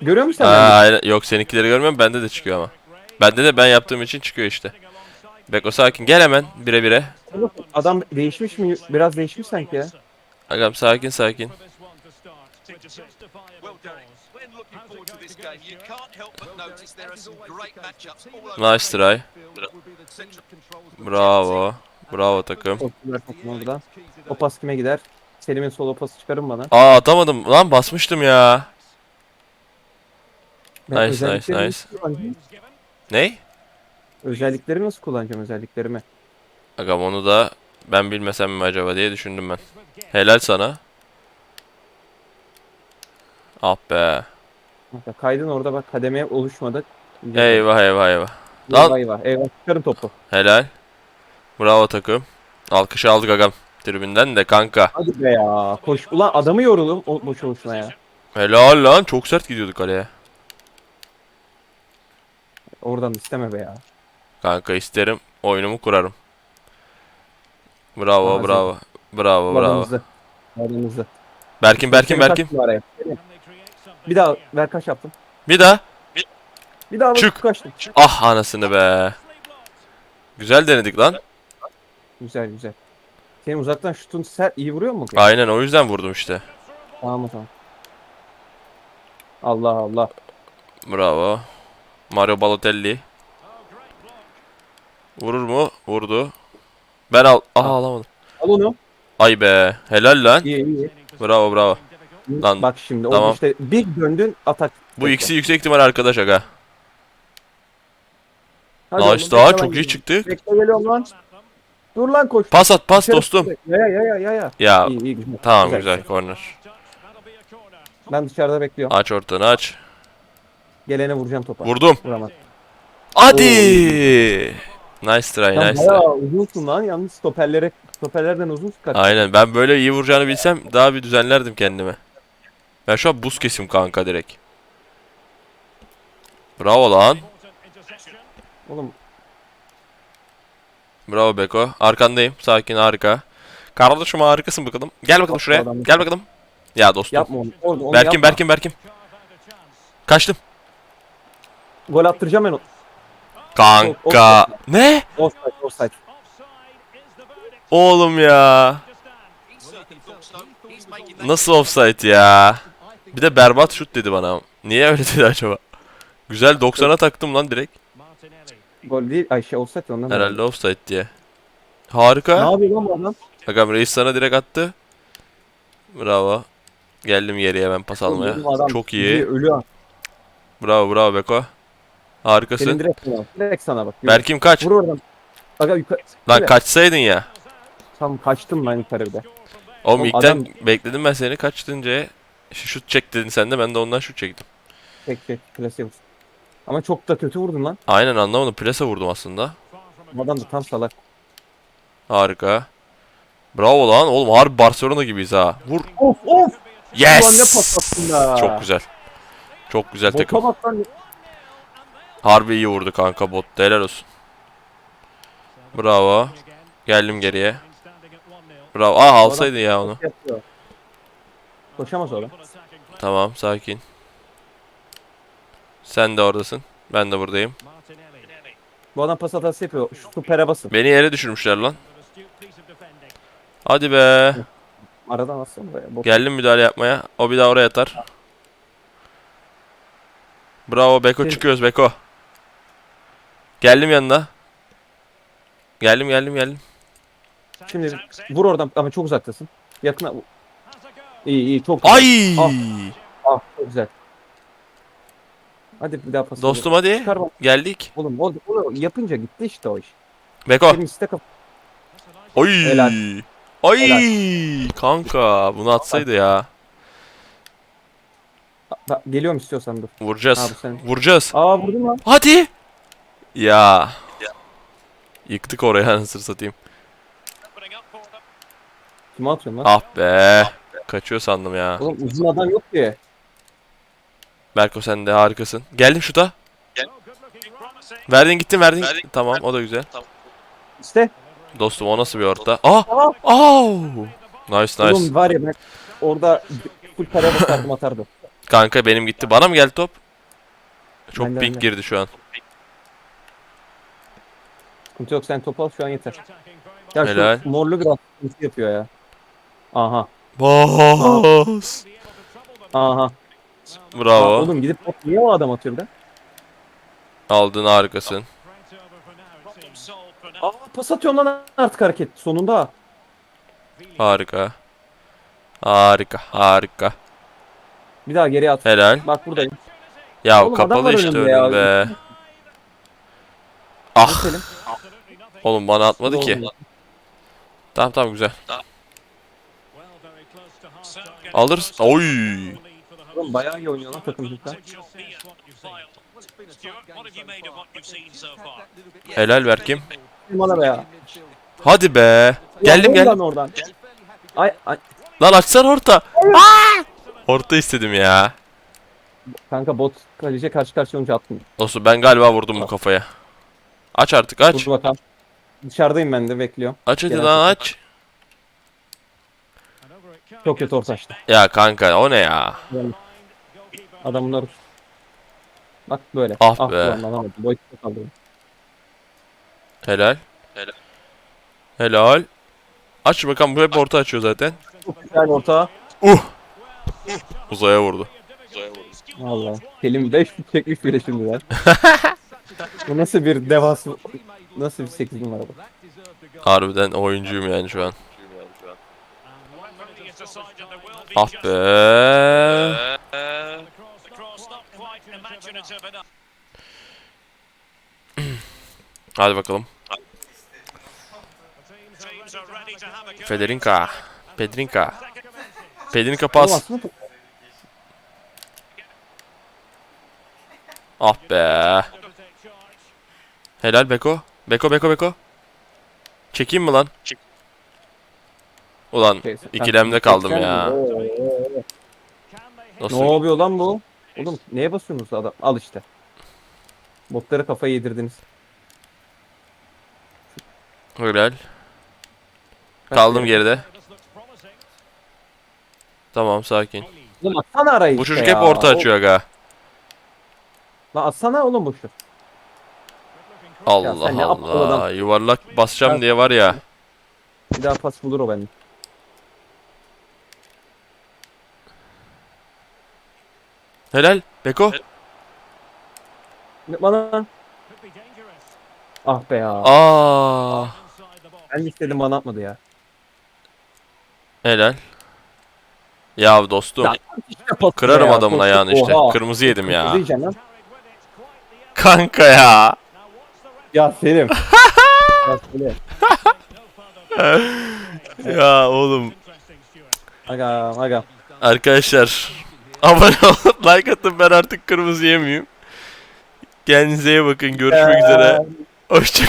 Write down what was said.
Görüyor musun sen? Aa, aynen. yok seninkileri görmüyorum bende de çıkıyor ama. Bende de ben yaptığım için çıkıyor işte. Beko sakin gel hemen bire bire. Adam değişmiş mi? Biraz değişmiş sanki ya. Agam sakin sakin. Nice try. Bravo. Bravo takım. Çok güzel takım orada. O pas kime gider? Selim'in sol o pası çıkarın bana. Aa atamadım. Lan basmıştım ya. Ben Nice, özelliklerimi nice, nasıl kullanacağım? Ney? Özellikleri nasıl kullanacağım özelliklerimi? Agam onu da ben bilmesem mi acaba diye düşündüm ben. Helal sana. Ah be. Bak, Kaydın orada bak kademeye oluşmadı. Eyvah eyvah eyvah. Eyvah Lan. eyvah. Eyvah çıkarın topu. Helal. Bravo takım. Alkış aldık agam. Tribünden de kanka. Hadi be ya. Koş. Ulan adamı yorulum o boş boşuna ya. Helal lan. Çok sert gidiyorduk kaleye. Oradan isteme be ya. Kanka isterim. Oyunumu kurarım. Bravo Lazım. bravo. Bravo bravo. Aranızı. Aranızı. Berkin Berkin Berkin. Bir daha ver kaç yaptım. Bir daha. Bir daha Çık. Kaçtım. Ah anasını be. Güzel denedik lan. Güzel güzel. Senin uzaktan şutun sert iyi vuruyor mu? Aynen o yüzden vurdum işte. Tamam o zaman. Allah Allah. Bravo. Mario Balotelli. Vurur mu? Vurdu. Ben al. Aha alamadım. Al onu. Ay be. Helal lan. İyi iyi. Bravo bravo. Lan, Bak şimdi tamam. tamam. işte bir döndün atak. Bu ikisi yüksek ihtimal arkadaş aga. Hadi Nice daha çok iyi çıktık. Bekle geliyorum lan. Dur lan koş. Pas at pas Dışarı dostum. Ya ya ya ya ya. Ya İyi iyi güzel. tamam güzel corner. Ben dışarıda bekliyorum. Aç ortanı aç. Gelene vuracağım topa. Vurdum. Vuramaz. Hadi. Nice try Ya nice try. bayağı uzunsun lan yalnız stoperlere stoperlerden uzun kaç. Aynen ben böyle iyi vuracağını bilsem daha bir düzenlerdim kendime. Ben şu an buz kesim kanka direkt. Bravo lan. Oğlum Bravo Beko. Arkandayım. Sakin harika. Kardeşim harikasın bakalım. Gel bakalım şuraya. Gel bakalım. Ya dostum. yapma onu. Orada onu Berkim yapma. Berkim Berkim. Kaçtım. Gol attıracağım ben onu. Kanka. Ne? Offside offside. Oğlum ya. Nasıl offside ya? Bir de berbat şut dedi bana. Niye öyle dedi acaba? Güzel 90'a taktım lan direkt. Gol değil. Ay şey offside ondan. Herhalde offside diye. Ne Harika. yapıyor lan bu adam? Agam reis sana direkt attı. Bravo. Geldim geriye ben pas almaya. Çok iyi. Ölüyor. Bravo bravo Beko. Senin Harikasın. direkt sana. Direkt sana bak. Berkim kaç. Vur oradan. Aga yukarı. Lan kaçsaydın ya. Tam kaçtım ben yukarı bir de. Oğlum Oğlum ilkten adam- bekledim ben seni kaçtınca şut çek dedin sen de ben de ondan şut çektim. Tek tek plase vur. Ama çok da kötü vurdun lan. Aynen anlamadım. Plase vurdum aslında. Adam da tam salak. Harika. Bravo lan oğlum harbi Barcelona gibiyiz ha. Vur. Of of. Ulan ne Yes. da. Çok güzel. Çok güzel Bota takım. bak lan. Harbi iyi vurdu kanka bot. Helal olsun. Bravo. Geldim geriye. Bravo. Aa alsaydın ya onu. Koşamaz orada. Tamam sakin. Sen de oradasın. Ben de buradayım. Bu adam pas hatası yapıyor. Şu supere basın. Beni yere düşürmüşler lan. Hadi be. Aradan atsana buraya. Bot. Geldim müdahale yapmaya. O bir daha oraya atar. Bravo Beko Şey- çıkıyoruz Beko. Geldim yanına. Geldim geldim geldim. Şimdi vur oradan ama çok uzaktasın. Yakına. İyi iyi çok güzel. Ay! Ah. Ah çok güzel. Hadi bir daha pas. Dostum hadi. Çıkar bak. Geldik. Oğlum o, onu yapınca gitti işte o iş. Beko. İste kap- Oy! Helal. Ay! Kanka bunu atsaydı ya. Bak, Geliyorum istiyorsan dur. Vuracağız. Abi sen. Vuracağız. Aa vurdun lan. Hadi. Ya. Yıktık oraya anasını satayım. Kime atıyorsun lan? Ah be. Kaçıyor sandım ya. Oğlum uzun adam yok ki. Berko sen de harikasın. Geldim şuta. Verdin gittin verdin. Verdin. Tamam o da güzel. İşte. Dostum o nasıl bir orta? Aa. Au! Nice nice. Oğlum var ya ben orada full kare basardım atardım. Kanka benim gitti. Bana mı geldi top? Çok Benden pink de. girdi şu an. Sıkıntı yok sen top al şu an yeter. Ya Helal. şu morlu biraz sıkıntı yapıyor ya. Aha. Bas. Aha. Aa, Bravo. oğlum gidip top niye o adam atıyor bir de? Aldın harikasın. Aa pas atıyorum lan artık hareket sonunda. Harika. Harika. Harika. Bir daha geriye at. Helal. Bak buradayım. Ya Oğlum adam kapalı var işte önümde ya. be. Ah. Selim. Oğlum bana atmadı ki. Tamam tamam güzel. Alırız. Oy. Oğlum bayağı iyi oynuyor lan takım far? Helal Berkim. Bana be ya. Hadi be. Geldim. Lan oradan. Ay ay. Lan açsana orta. Aa! Orta istedim ya. Kanka bot kaleciye karşı karşıya olunca attım. Olsun ben galiba vurdum bu kafaya. Aç artık aç. Dur bakalım. Dışarıdayım ben de bekliyorum. Aç hadi lan aç. Çok kötü orta açtı. Ya kanka o ne ya? Adam bunları tut. Bak böyle. Ah be. ulan alamadım. Boy kaldı. Helal. Helal. Aç bakalım bu hep orta açıyor zaten. Çok güzel orta. Uh. Uzaya vurdu. Valla. Selim 5 çekmiş bile şimdiden. bu nasıl bir devas nasıl bir 8 numara bu? Harbiden oyuncuyum yani şu an. Ah be. Hadi bakalım. Federinka. Pedrinka. Pedrinka pas. Ah be. Helal Beko. Beko Beko Beko. Çekeyim mi lan? Ulan şey- ikilemde kaldım Seksen ya. mi? Oo, oo, oo. Ne Nasıl? yapıyor lan bu? Oğlum neye basıyorsunuz adam? Al işte. Botlara kafayı yedirdiniz. Helal. Kaldım geride. Tamam sakin. Oğlum atsana arayı Bu işte çocuk ya. hep orta açıyor aga. Lan atsana oğlum boşu. Allah sen ne aptal Allah. adam. Yuvarlak basacağım Ya- diye var ya. Bir daha pas bulur o bende. Helal. Beko. Ne- Bana Ah be ya. Aa. Ben istedim bana atmadı ya. Helal. Ya dostum. Ya, İşte pas Kırarım ya, adamın ayağını işte. Oha. Kırmızı yedim ya. Kırmızı yiyeceksin lan. Kanka ya. Ya Selim. ya Selim. Ya oğlum. Aga aga. Arkadaşlar. Abone olun. Like atın ben artık kırmızı yemeyeyim. Kendinize iyi bakın. Görüşmek üzere. Hoşçakalın.